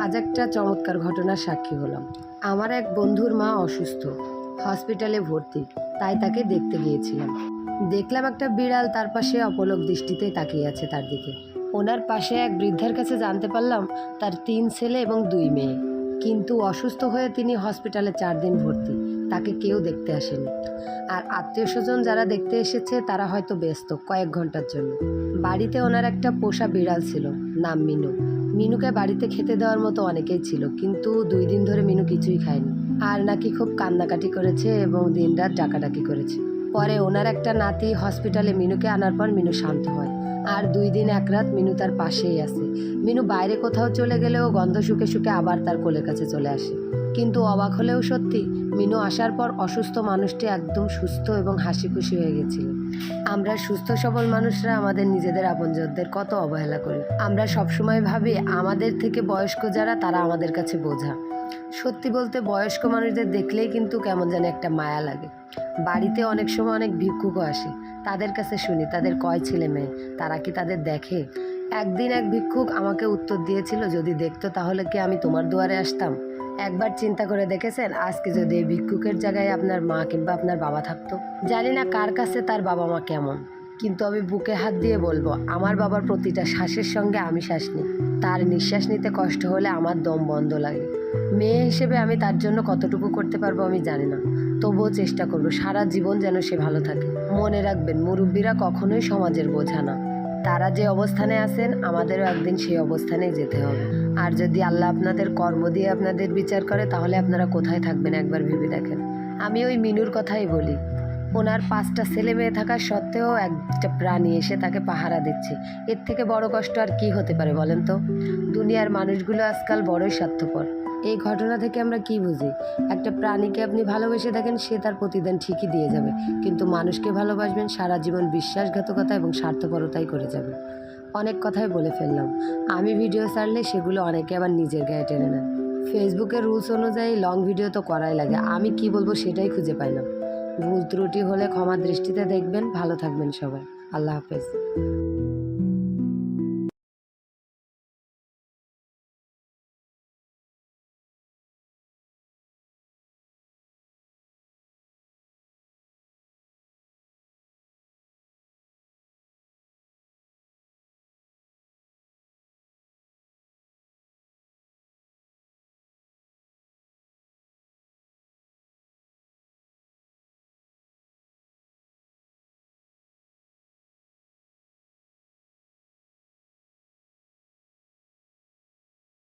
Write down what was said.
আজ একটা চমৎকার ঘটনার সাক্ষী হলাম। আমার এক বন্ধুর মা অসুস্থ, হসপিটালে ভর্তি, তাই তাকে দেখতে গিয়েছিলাম। দেখলাম একটা বিড়াল তার পাশে অপলক দৃষ্টিতে তাকিয়ে আছে তার দিকে। ওনার পাশে এক বৃদ্ধার কাছে জানতে পারলাম তার তিন ছেলে এবং দুই মেয়ে। কিন্তু অসুস্থ হয়ে তিনি হসপিটালে চার দিন ভর্তি, তাকে কেউ দেখতে আসেনি। আর আত্মীয় স্বজন যারা দেখতে এসেছে, তারা হয়তো ব্যস্ত কয়েক ঘণ্টার জন্য। বাড়িতে ওনার একটা পোষা বিড়াল ছিল, নাম মিনু। মিনুকে বাড়িতে খেতে দেওয়ার মতো অনেকেই ছিল, কিন্তু দুই দিন ধরে মিনু কিছুই খায়নি। আর নাকি খুব কান্নাকাটি করেছে এবং দিনরাত ডাকাডাকি করেছে। পরে ওনার একটা নাতি হসপিটালে মিনুকে আনার পর মিনু শান্ত হয়। আর দুই দিন এক রাত মিনু তার পাশেই আছে। মিনু বাইরে কোথাও চলে গেলেও গন্ধ শুকে শুকে আবার তার কোলের কাছে চলে আসে। কিন্তু অবাক হলেও সত্যি, মিনু আসার পর অসুস্থ মানুষটি একদম সুস্থ এবং হাসি খুশি হয়ে গেছিল। আমরা সুস্থ সবল মানুষরা আমাদের নিজেদের আপনজনদের কত অবহেলা করি। আমরা সবসময় ভাবি, আমাদের থেকে বয়স্ক যারা, তারা আমাদের কাছে বোঝা। সত্যি বলতে বয়স্ক মানুষদের দেখলেই কিন্তু কেমন যেন একটা মায়া লাগে। বাড়িতে অনেক সময় অনেক ভিক্ষুকও আসে। তাদের কাছে শুনি, তাদের কয় ছেলে মেয়ে, তারা কি তাদের দেখে? একদিন এক ভিক্ষুক আমাকে উত্তর দিয়েছিল, যদি দেখতো তাহলে কি আমি তোমার দুয়ারে আসতাম? একবার চিন্তা করে দেখেছেন, আজকে যদি এই ভিক্ষুকের জায়গায় আপনার মা কিংবা আপনার বাবা থাকতো? জানি না কার কাছে তার বাবা মা কেমন, কিন্তু আমি বুকে হাত দিয়ে বলব, আমার বাবার প্রতিটা শ্বাসের সঙ্গে আমি শ্বাস নিই। তার নিঃশ্বাস নিতে কষ্ট হলে আমার দম বন্ধ লাগে। মেয়ে হিসেবে আমি তার জন্য কতটুকু করতে পারব আমি জানি না। তবুও চেষ্টা করব সারা জীবন যেন সে ভালো থাকে। মনে রাখবেন, মুরব্বীরা কখনোই সমাজের বোঝা না। তারা যে অবস্থানে আছেন, আমাদেরও একদিন সেই অবস্থানেই যেতে হবে। আর যদি আল্লাহ আপনাদের কর্ম দিয়ে আপনাদের বিচার করে, তাহলে আপনারা কোথায় থাকবেন একবার ভেবে দেখেন। আমি ওই মিনুর কথাই বলি। ওনার পাঁচটা ছেলে মেয়ে থাকা সত্ত্বেও একটা প্রাণী এসে তাকে পাহারা দিচ্ছে। এর থেকে বড় কষ্ট আর কি হতে পারে বলেন তো? দুনিয়ার মানুষগুলো আজকাল বড়ই স্বার্থপর। এই ঘটনা থেকে আমরা কি বুঝি? একটা প্রাণীকে আপনি ভালোবেসে দেখেন, সে তার প্রতিদান ঠিকই দিয়ে যাবে। কিন্তু মানুষকে ভালোবাসবেন, সারা জীবন বিশ্বাসঘাতকতা এবং স্বার্থপরতাই করে যাবে। অনেক কথাই বলে ফেললাম। আমি ভিডিও ছাড়লে সেগুলো অনেকে আবার নিজের গায়ে টেনে নেন। ফেসবুকের রুলস অনুযায়ী লং ভিডিও তো করাই লাগে। আমি কি বলব সেটাই খুঁজে পাই না। ভুল ত্রুটি হলে ক্ষমা দৃষ্টিতে দেখবেন। ভালো থাকবেন সবাই। আল্লাহ হাফেজ।